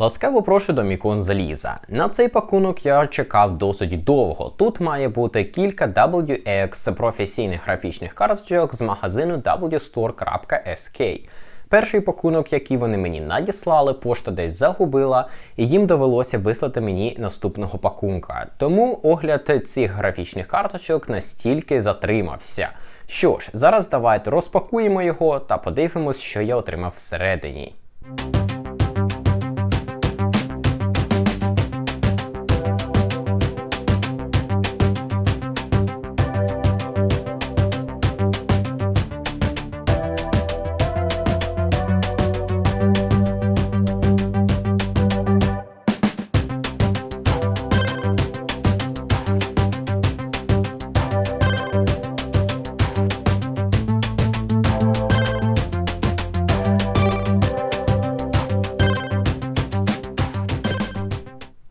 Ласкаво прошу до Мікон Заліза. На цей пакунок я чекав досить довго. Тут має бути кілька WX професійних графічних карточок з магазину wstore.sk. Перший пакунок, який вони мені надіслали, пошта десь загубила, і їм довелося вислати мені наступного пакунка. Тому огляд цих графічних карточок настільки затримався. Що ж, зараз давайте розпакуємо його та подивимось, що я отримав всередині.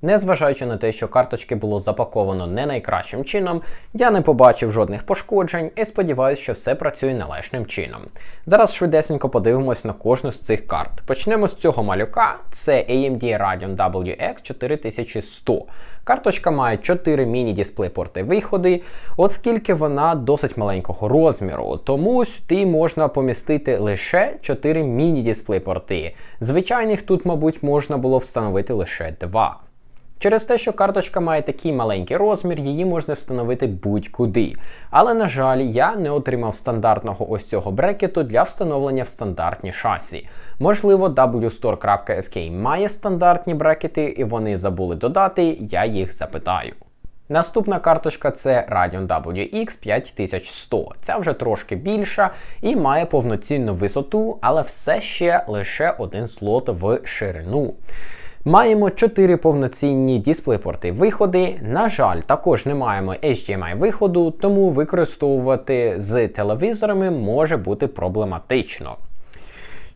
Незважаючи на те, що карточки було запаковано не найкращим чином, я не побачив жодних пошкоджень і сподіваюся, що все працює належним чином. Зараз швидесенько подивимось на кожну з цих карт. Почнемо з цього малюка, це AMD Radeon WX 4100. Карточка має 4 міні-дисплей-порти виходи, оскільки вона досить маленького розміру, тому сюди можна помістити лише 4 міні-дисплей-порти. Звичайних тут, мабуть, можна було встановити лише 2. Через те, що карточка має такий маленький розмір, її можна встановити будь-куди. Але, на жаль, я не отримав стандартного ось цього брекету для встановлення в стандартні шасі. Можливо, wstore.sk має стандартні брекети, і вони забули додати, я їх запитаю. Наступна карточка це Radeon WX 5100. Ця вже трошки більша і має повноцінну висоту, але все ще лише один слот в ширину. Маємо 4 повноцінні дисплейпорти виходи. На жаль, також не маємо HDMI виходу, тому використовувати з телевізорами може бути проблематично.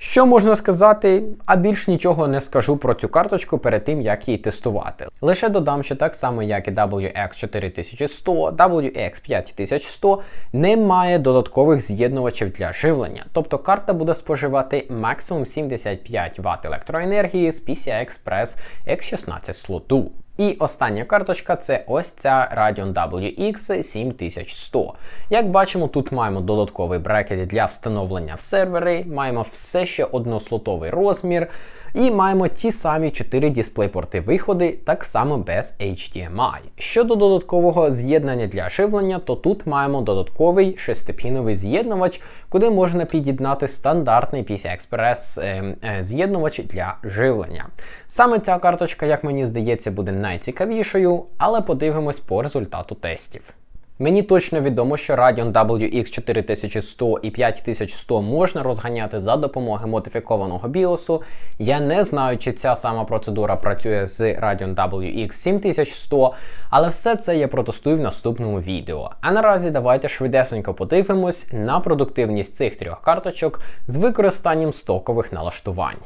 Що можна сказати, а більш нічого не скажу про цю карточку перед тим, як її тестувати. Лише додам, що так само, як і WX 4100, WX 5100 не має додаткових з'єднувачів для живлення. Тобто карта буде споживати максимум 75 Вт електроенергії з PCI Express X16 слоту. І остання карточка це ось ця Radeon WX 7100. Як бачимо, тут маємо додатковий брекет для встановлення в сервери, маємо все ще однослотовий розмір. І маємо ті самі 4 дисплей-порти виходи, так само без HDMI. Щодо додаткового з'єднання для живлення, то тут маємо додатковий шестипіновий з'єднувач, куди можна під'єднати стандартний PCI-Express е, е, з'єднувач для живлення. Саме ця карточка, як мені здається, буде найцікавішою, але подивимось по результату тестів. Мені точно відомо, що Radeon WX 4100 і 5100 можна розганяти за допомогою модифікованого BIOS. Я не знаю, чи ця сама процедура працює з Radeon WX 7100, але все це я протестую в наступному відео. А наразі давайте швидесенько подивимось на продуктивність цих трьох карточок з використанням стокових налаштувань.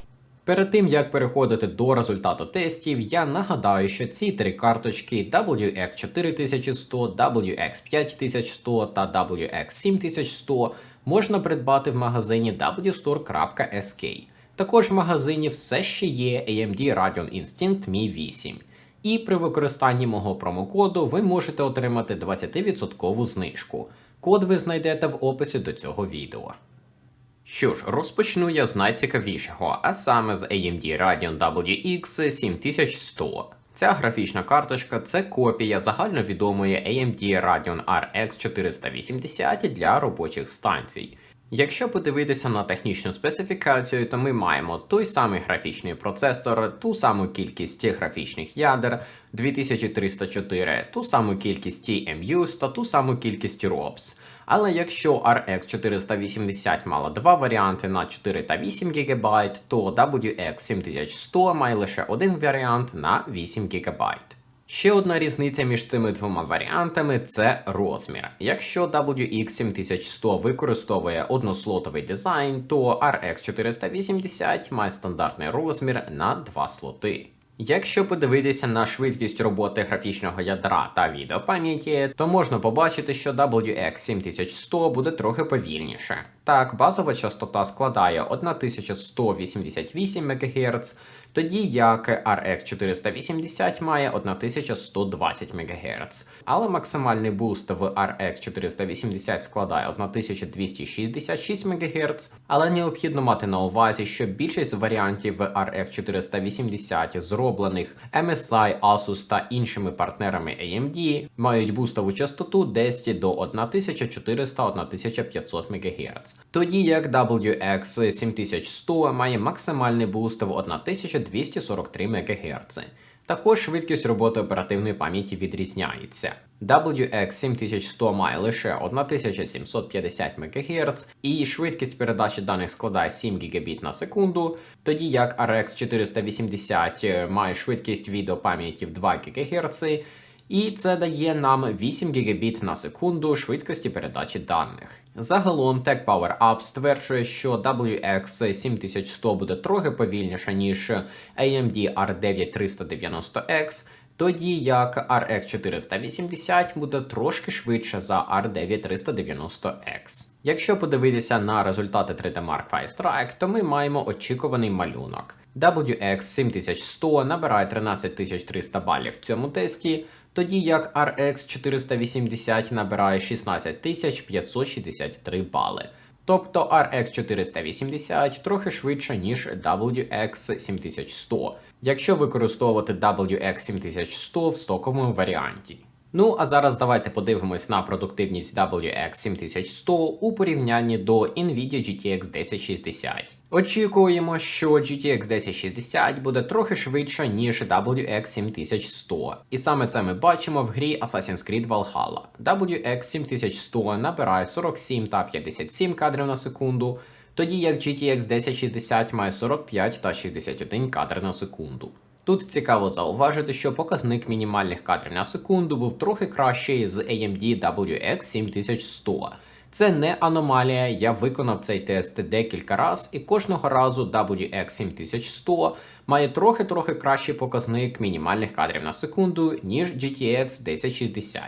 Перед тим як переходити до результату тестів, я нагадаю, що ці три карточки WX 4100, WX 5100 та WX 7100 можна придбати в магазині wstore.sk. Також в магазині все ще є AMD Radeon Instinct Mi 8. І при використанні мого промокоду ви можете отримати 20% знижку. Код ви знайдете в описі до цього відео. Що ж, розпочну я з найцікавішого, а саме з AMD Radeon WX 7100. Ця графічна карточка це копія загальновідомої AMD Radeon RX 480 для робочих станцій. Якщо подивитися на технічну специфікацію, то ми маємо той самий графічний процесор, ту саму кількість графічних ядер 2304, ту саму кількість TMUs та ту саму кількість ROPS. Але якщо RX 480 мала два варіанти на 4 та 8 ГБ, то WX 7100 має лише один варіант на 8 ГБ. Ще одна різниця між цими двома варіантами це розмір. Якщо WX 7100 використовує однослотовий дизайн, то RX 480 має стандартний розмір на два слоти. Якщо подивитися на швидкість роботи графічного ядра та відеопам'яті, то можна побачити, що WX 7100 буде трохи повільніше. Так, базова частота складає 1188 МГц, тоді як RX 480 має 1120 МГц. Але максимальний буст в RX 480 складає 1266 МГц, але необхідно мати на увазі, що більшість варіантів RX 480 зроблених MSI, Asus та іншими партнерами AMD мають бустову частоту десь до 1400-1500 МГц. Тоді як WX 7100 має максимальний буст в 1243 МГц. Також швидкість роботи оперативної пам'яті відрізняється. WX 7100 має лише 1750 МГц, і швидкість передачі даних складає 7 Гбіт на секунду, тоді як RX 480 має швидкість відеопам'яті в 2 ГГц, і це дає нам 8 Гбіт на секунду швидкості передачі даних. Загалом Tech Power Up стверджує, що WX 7100 буде трохи повільніше, ніж AMD R9 390X, тоді як RX 480 буде трошки швидше за R9 390X. Якщо подивитися на результати 3D Mark V Strike, то ми маємо очікуваний малюнок. WX 7100 набирає 13300 балів в цьому тесті, тоді як RX 480 набирає 16563 бали. Тобто RX 480 трохи швидше, ніж WX 7100, якщо використовувати WX 7100 в стоковому варіанті. Ну а зараз давайте подивимось на продуктивність WX 7100 у порівнянні до Nvidia GTX 1060. Очікуємо, що GTX 1060 буде трохи швидше, ніж WX 7100. І саме це ми бачимо в грі Assassin's Creed Valhalla. WX 7100 набирає 47 та 57 кадрів на секунду, тоді як GTX 1060 має 45 та 61 кадр на секунду. Тут цікаво зауважити, що показник мінімальних кадрів на секунду був трохи кращий з AMD WX 7100. Це не аномалія, я виконав цей тест декілька разів, і кожного разу WX 7100 має трохи-трохи кращий показник мінімальних кадрів на секунду, ніж GTX 1060.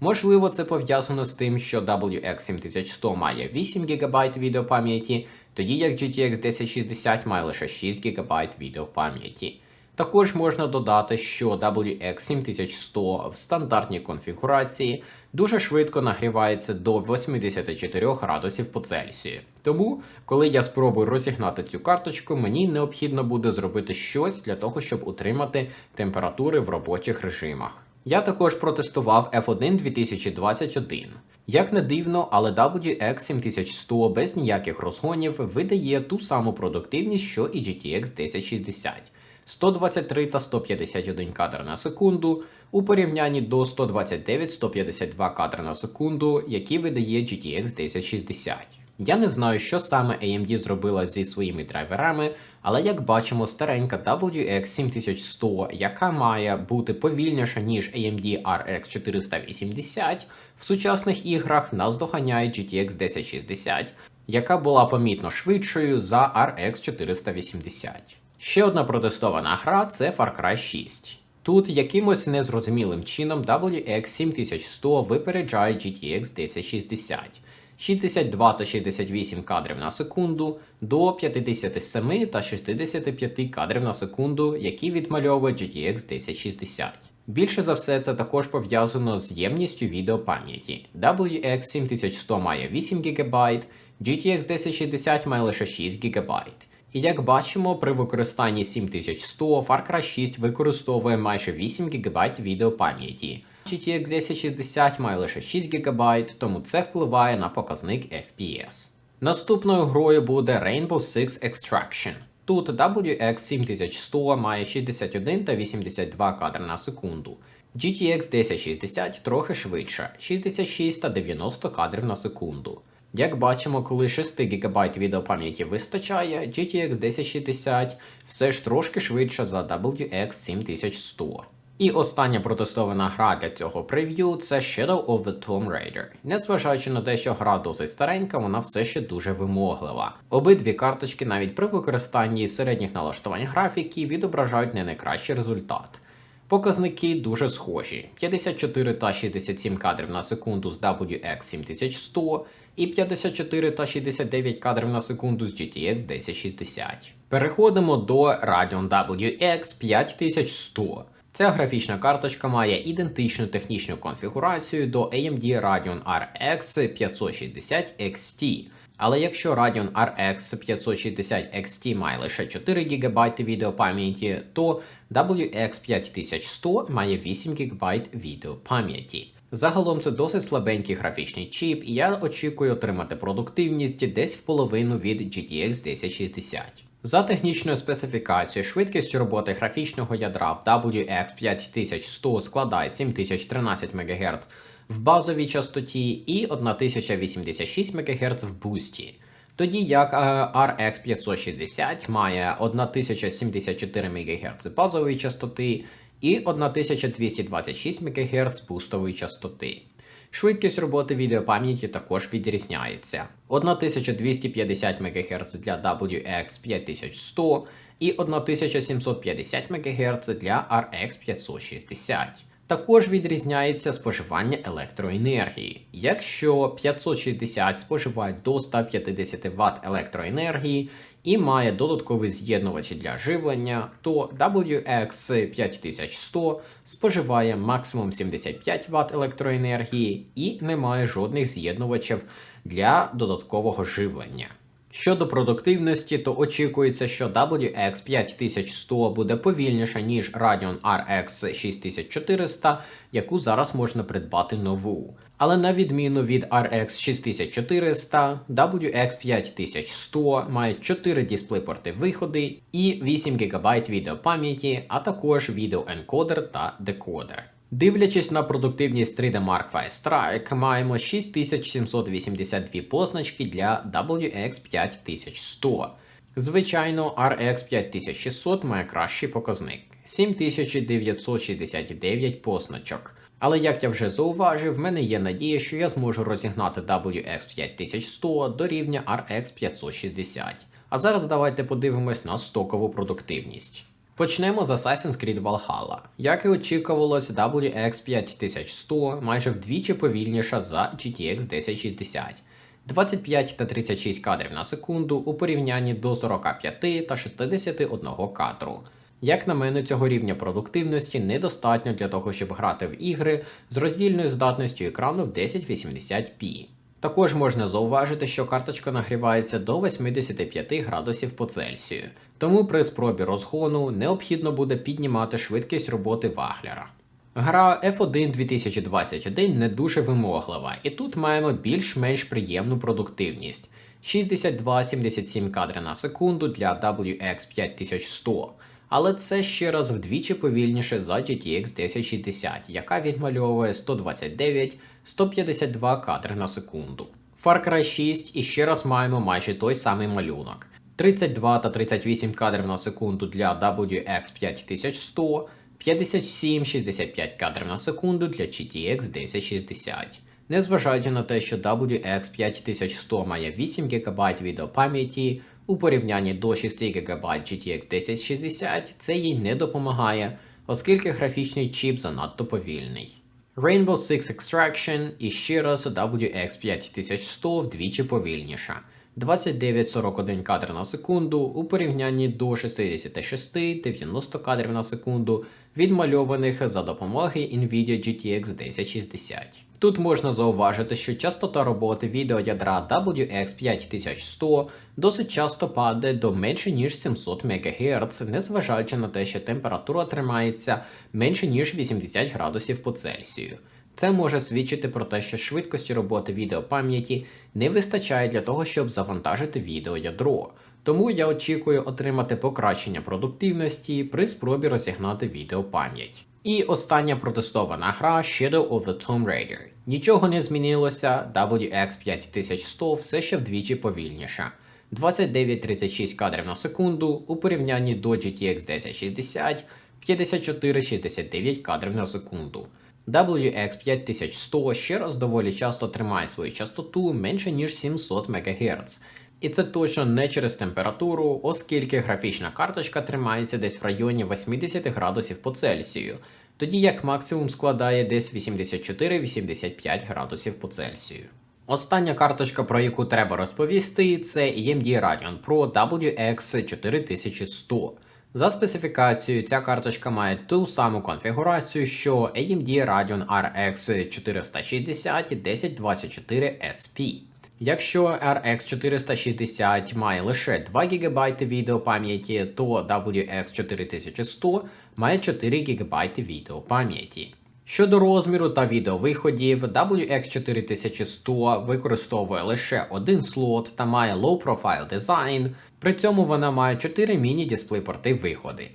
Можливо, це пов'язано з тим, що WX 7100 має 8 ГБ відеопам'яті, тоді як GTX 1060 має лише 6 ГБ відеопам'яті. Також можна додати, що WX 7100 в стандартній конфігурації дуже швидко нагрівається до 84 градусів по Цельсію. Тому, коли я спробую розігнати цю карточку, мені необхідно буде зробити щось для того, щоб утримати температури в робочих режимах. Я також протестував F1 2021. Як не дивно, але WX 7100 без ніяких розгонів видає ту саму продуктивність, що і GTX 1060. 123 та 151 кадр на секунду у порівнянні до 129-152 кадри на секунду, які видає GTX 1060. Я не знаю, що саме AMD зробила зі своїми драйверами, але як бачимо, старенька WX 7100, яка має бути повільніша, ніж AMD RX 480, в сучасних іграх наздоганяє GTX 1060, яка була помітно швидшою за RX 480. Ще одна протестована гра це Far Cry 6. Тут якимось незрозумілим чином WX 7100 випереджає GTX 1060. 62 та 68 кадрів на секунду до 57 та 65 кадрів на секунду, які відмальовує GTX 1060. Більше за все, це також пов'язано з ємністю відеопам'яті. WX 7100 має 8 ГБ, GTX 1060 має лише 6 ГБ. І як бачимо, при використанні 7100 Far Cry 6 використовує майже 8 ГБ відеопам'яті. GTX 1060 має лише 6 ГБ, тому це впливає на показник FPS. Наступною грою буде Rainbow Six Extraction. Тут WX 7100 має 61 та 82 кадри на секунду. GTX 1060 трохи швидше 66 та 90 кадрів на секунду. Як бачимо, коли 6 ГБ відеопам'яті вистачає, GTX 1060 все ж трошки швидше за WX 7100. І остання протестована гра для цього прев'ю це Shadow of the Tomb Raider. Незважаючи на те, що гра досить старенька, вона все ще дуже вимоглива. Обидві карточки, навіть при використанні середніх налаштувань графіки, відображають не найкращий результат. Показники дуже схожі: 54 та 67 кадрів на секунду з WX 7100 і 54 та 69 кадрів на секунду з GTX 1060. Переходимо до Radeon WX 5100. Ця графічна карточка має ідентичну технічну конфігурацію до AMD Radeon RX 560 XT. Але якщо Radeon RX 560 XT має лише 4 ГБ відеопам'яті, то WX 5100 має 8 ГБ відеопам'яті. Загалом це досить слабенький графічний чіп, і я очікую отримати продуктивність десь в половину від GTX 1060. За технічною специфікацією, швидкість роботи графічного ядра в WX 5100 складає 7013 МГц в базовій частоті і 1086 МГц в бусті. Тоді як RX 560 має 1074 МГц базової частоти і 1226 МГц бустової частоти. Швидкість роботи відеопам'яті також відрізняється: 1250 МГц для WX 5100 і 1750 МГц для RX 560. Також відрізняється споживання електроенергії. Якщо 560 споживає до 150 Вт електроенергії і має додаткові з'єднувачі для живлення, то WX 5100 споживає максимум 75 Вт електроенергії і не має жодних з'єднувачів для додаткового живлення. Щодо продуктивності, то очікується, що WX 5100 буде повільніша, ніж Radeon RX 6400, яку зараз можна придбати нову. Але на відміну від RX 6400, WX 5100 має 4 дисплейпорти виходи і 8 ГБ відеопам'яті, а також відеоенкодер та декодер. Дивлячись на продуктивність 3D Mark V Strike, маємо 6782 позначки для WX 5100. Звичайно, RX 5600 має кращий показник 7969 позначок. Але як я вже зауважив, в мене є надія, що я зможу розігнати WX 5100 до рівня RX 560. А зараз давайте подивимось на стокову продуктивність. Почнемо з Assassin's Creed Valhalla. Як і очікувалось, WX 5100 майже вдвічі повільніша за GTX 1060. 25 та 36 кадрів на секунду у порівнянні до 45 та 61 кадру. Як на мене, цього рівня продуктивності недостатньо для того, щоб грати в ігри з роздільною здатністю екрану в 1080p. Також можна зауважити, що карточка нагрівається до 85 градусів по Цельсію, тому при спробі розгону необхідно буде піднімати швидкість роботи вагляра. Гра F1 2021 не дуже вимоглива, і тут маємо більш-менш приємну продуктивність 62-77 кадри на секунду для WX 5100. Але це ще раз вдвічі повільніше за GTX 1060, яка відмальовує 129-152 кадри на секунду. Far Cry 6 і ще раз маємо майже той самий малюнок. 32 та 38 кадрів на секунду для WX 5100, 57-65 кадрів на секунду для GTX 1060. Незважаючи на те, що WX 5100 має 8 ГБ відеопам'яті, у порівнянні до 6 ГБ GTX 1060 це їй не допомагає, оскільки графічний чіп занадто повільний. Rainbow Six Extraction і ще раз WX 5100 вдвічі повільніша. 29-41 кадр на секунду у порівнянні до 66-90 кадрів на секунду, відмальованих за допомогою NVIDIA GTX 1060. Тут можна зауважити, що частота роботи відеоядра WX 5100 досить часто падає до менше ніж 700 МГц, незважаючи на те, що температура тримається менше ніж 80 градусів по Цельсію. Це може свідчити про те, що швидкості роботи відеопам'яті не вистачає для того, щоб завантажити відеоядро. Тому я очікую отримати покращення продуктивності при спробі розігнати відеопам'ять. І остання протестована гра Shadow of the Tomb Raider. Нічого не змінилося, WX 5100 все ще вдвічі повільніша. 29-36 кадрів на секунду у порівнянні до GTX 1060, 54-69 кадрів на секунду. WX 5100 ще раз доволі часто тримає свою частоту менше ніж 700 МГц. І це точно не через температуру, оскільки графічна карточка тримається десь в районі 80 градусів по Цельсію, тоді як максимум складає десь 84-85 градусів по Цельсію. Остання карточка, про яку треба розповісти, це AMD Radeon Pro WX 4100. За специфікацією, ця карточка має ту саму конфігурацію, що AMD Radeon RX 460 1024 SP. Якщо RX 460 має лише 2 ГБ відеопам'яті, то WX 4100 має 4 ГБ відеопам'яті. Щодо розміру та відеовиходів, WX 4100 використовує лише один слот та має low profile дизайн, при цьому вона має 4 міні-дисплей-порти виходи.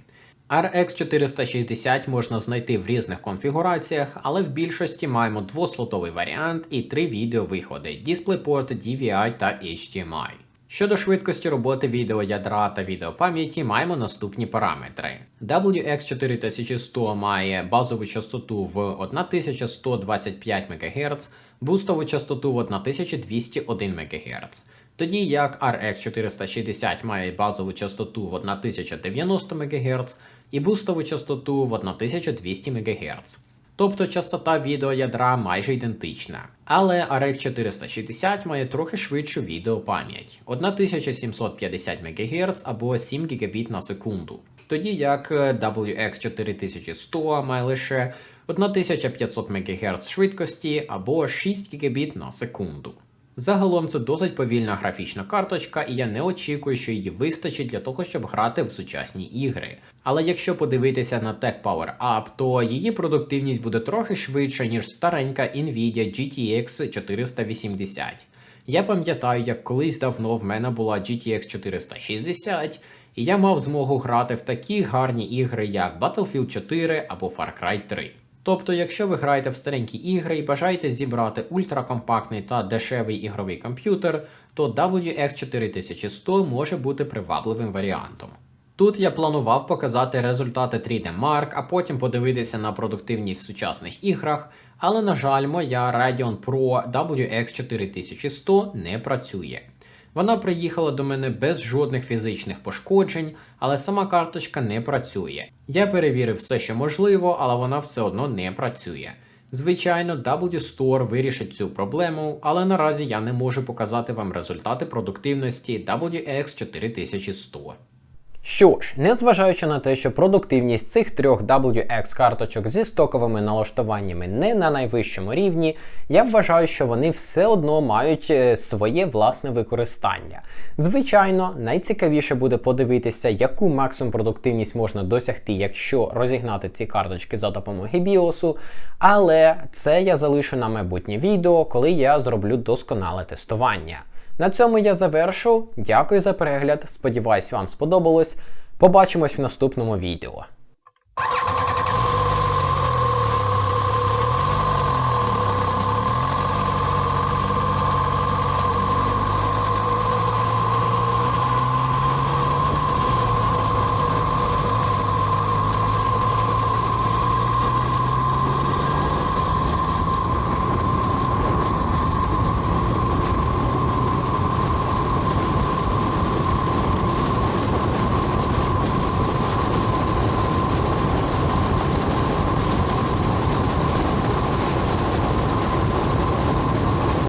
RX 460 можна знайти в різних конфігураціях, але в більшості маємо двослотовий варіант і три відеовиходи DisplayPort, DVI та HDMI. Щодо швидкості роботи відеоядра та відеопам'яті маємо наступні параметри. WX 4100 має базову частоту в 1125 МГц, бустову частоту в 1201 МГц. Тоді як RX 460 має базову частоту в 1090 МГц і бустову частоту в 1200 МГц. Тобто частота відеоядра майже ідентична. Але RF 460 має трохи швидшу відеопам'ять 1750 МГц або 7 Гбіт на секунду. Тоді як WX 4100 має лише 1500 МГц швидкості або 6 Гбіт на секунду. Загалом це досить повільна графічна карточка, і я не очікую, що її вистачить для того, щоб грати в сучасні ігри. Але якщо подивитися на Tech Power Up, то її продуктивність буде трохи швидша, ніж старенька Nvidia GTX 480. Я пам'ятаю, як колись давно в мене була GTX 460, і я мав змогу грати в такі гарні ігри, як Battlefield 4 або Far Cry 3. Тобто, якщо ви граєте в старенькі ігри і бажаєте зібрати ультракомпактний та дешевий ігровий комп'ютер, то WX 4100 може бути привабливим варіантом. Тут я планував показати результати 3D Mark, а потім подивитися на продуктивність в сучасних іграх, але, на жаль, моя Radeon Pro WX 4100 не працює. Вона приїхала до мене без жодних фізичних пошкоджень, але сама карточка не працює. Я перевірив все, що можливо, але вона все одно не працює. Звичайно, W-Store вирішить цю проблему, але наразі я не можу показати вам результати продуктивності WX 4100. Що ж, незважаючи на те, що продуктивність цих трьох WX карточок зі стоковими налаштуваннями не на найвищому рівні, я вважаю, що вони все одно мають е, своє власне використання. Звичайно, найцікавіше буде подивитися, яку максимум продуктивність можна досягти, якщо розігнати ці карточки за допомогою BIOS, але це я залишу на майбутнє відео, коли я зроблю досконале тестування. На цьому я завершу. Дякую за перегляд. Сподіваюсь, вам сподобалось. Побачимось в наступному відео.